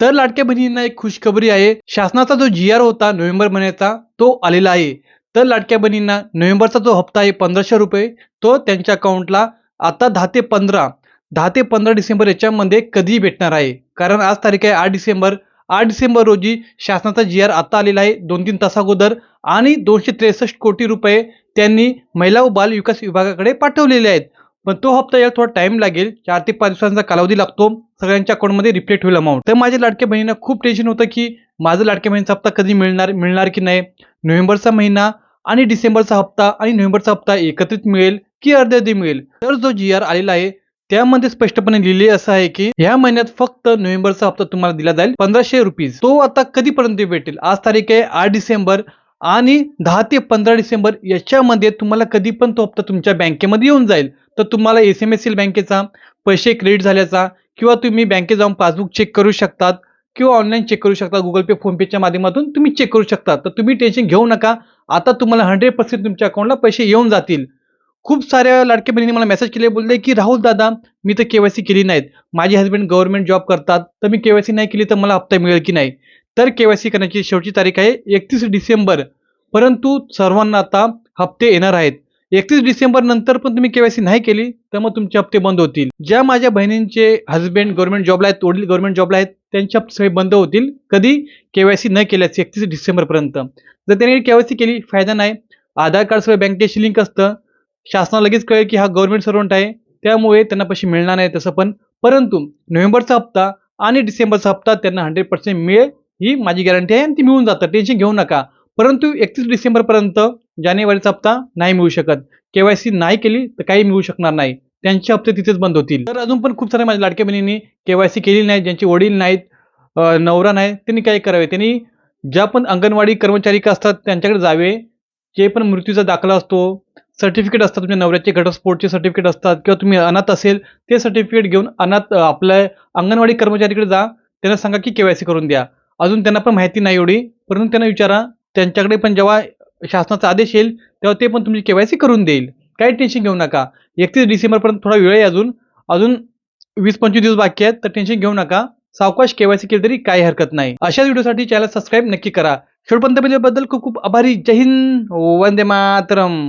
तर लाडक्या बहिणींना एक खुशखबरी आहे. शासनाचा जो जी आर होता नोव्हेंबर महिन्याचा तो आलेला आहे. तर लाडक्या बहिणींना नोव्हेंबरचा जो हप्ता आहे पंधराशे रुपये तो त्यांच्या अकाउंटला आता दहा ते पंधरा दहा ते पंधरा डिसेंबर याच्यामध्ये कधी भेटणार आहे. कारण आज तारीख आहे आठ डिसेंबर. आठ डिसेंबर रोजी शासनाचा जी आर आता आलेला आहे दोन तीन तासागोदर आणि दोनशे त्रेसष्ट कोटी रुपये त्यांनी महिला व बाल विकास विभागाकडे पाठवलेले आहेत. पण तो हप्ता यायला थोडा टाइम लागेल. चार ते पाच दिवसांचा कालावधी लागतो. सगळ्यांच्या अकाउंटमध्ये रिफ्लेक्ट होईल अमाऊंट तर माझ्या लाडक्या बहिणींना खूप टेन्शन होतं की माझं लाडक्या बहिणीचा हप्ता कधी मिळणार मिळणार की नाही? नोव्हेंबरचा महिना आणि डिसेंबरचा हप्ता आणि नोव्हेंबरचा हप्ता एकत्रित मिळेल की अर्धे अर्धे मिळेल? तर जो जी आर आलेला आहे त्यामध्ये स्पष्टपणे लिहिले असं आहे की ह्या महिन्यात फक्त नोव्हेंबरचा हप्ता तुम्हाला दिला जाईल पंधराशे रुपीज. तो आता कधीपर्यंत भेटेल? आज तारीख आहे आठ डिसेंबर आणि दहा ते पंधरा डिसेंबर याच्यामध्ये तुम्हाला कधी पण तो हप्ता तुमच्या बँकेमध्ये येऊन जाईल. तर तुम्हाला एस एम एस एल बँकेचा पैसे क्रेडिट झाल्याचा किंवा तुम्ही बँकेत जाऊन पासबुक चेक करू शकतात किंवा ऑनलाईन चेक करू शकता गुगल पे फोनपेच्या माध्यमातून तुम्ही चेक करू शकता. तर तुम्ही टेन्शन घेऊ नका. आता तुम्हाला हंड्रेड पर्सेंट तुमच्या अकाउंटला पैसे येऊन जातील. खूप साऱ्या लाडक्या बहिणीने मला मेसेज केले बोलले की राहुल दादा मी तर केवायसी केली नाहीत. माझे हस्बंड गव्हर्नमेंट जॉब करतात. तर मी केवायसी नाही केली तर मला हप्ता मिळेल की नाही? तर केवायसी करण्याची शेवटची तारीख आहे एकतीस डिसेंबर. परंतु सर्वांना आता हप्ते येणार आहेत. एकतीस डिसेंबर नंतर पण तुम्ही केवायसी नाही केली तर मग तुमचे हप्ते बंद होतील. ज्या माझ्या बहिणींचे हस्बंड गव्हर्नमेंट जॉबला आहेत वडील गव्हर्नमेंट जॉबला आहेत त्यांचे हप्ते सगळे बंद होतील. कधी? केवायसी न केल्यास एकतीस डिसेंबरपर्यंत जर त्यांनी केवायसी केली फायदा नाही. आधार कार्ड सगळं बँकेशी लिंक असतं. शासनाला लगेच कळेल की हा गव्हर्नमेंट सर्वंट आहे. त्यामुळे त्यांना पैसे मिळणार नाही तसं पण. परंतु नोव्हेंबरचा हप्ता आणि डिसेंबरचा हप्ता त्यांना हंड्रेड पर्सेंट मिळेल ही माझी गॅरंटी आहे आणि ती मिळून जातं. टेन्शन घेऊ नका. परंतु एकतीस डिसेंबरपर्यंत जानेवारीचा हप्ता नाही मिळू शकत. केवायसी नाही केली तर काही मिळू शकणार नाही. त्यांचे हप्ते तिथेच बंद होतील. तर अजून पण खूप साऱ्या माझ्या लाडक्या बहिणींनी केवायसी केली नाही ज्यांचे वडील नाहीत नवरा नाही त्यांनी काय करावे? त्यांनी ज्या पण अंगणवाडी कर्मचारी असतात त्यांच्याकडे जावे. जे पण मृत्यूचा दाखला असतो सर्टिफिकेट असतात तुमच्या नवऱ्याचे घटस्फोटचे सर्टिफिकेट असतात किंवा तुम्ही अनाथ असेल ते सर्टिफिकेट घेऊन अनाथ आपल्या अंगणवाडी कर्मचारीकडे जा. त्यांना सांगा की केवायसी करून द्या. अजून त्यांना पण माहिती नाही एवढी परंतु त्यांना विचारा. त्यांच्याकडे पण जेव्हा शासनाचा आदेश येईल तेव्हा ते पण तुमची केवायसी करून देईल. काही टेन्शन घेऊ नका. एकतीस डिसेंबरपर्यंत थोडा वेळ आहे अजून. अजून वीस पंचवीस दिवस बाकी आहेत तर टेन्शन घेऊ नका. सावकाश केवायसी केली तरी काही हरकत नाही. अशाच व्हिडिओसाठी चॅनल सबस्क्राईब नक्की करा. शेवटपर्यंत बद्दल खूप खूप आभारी. जय हिंद. वंदे मातरम.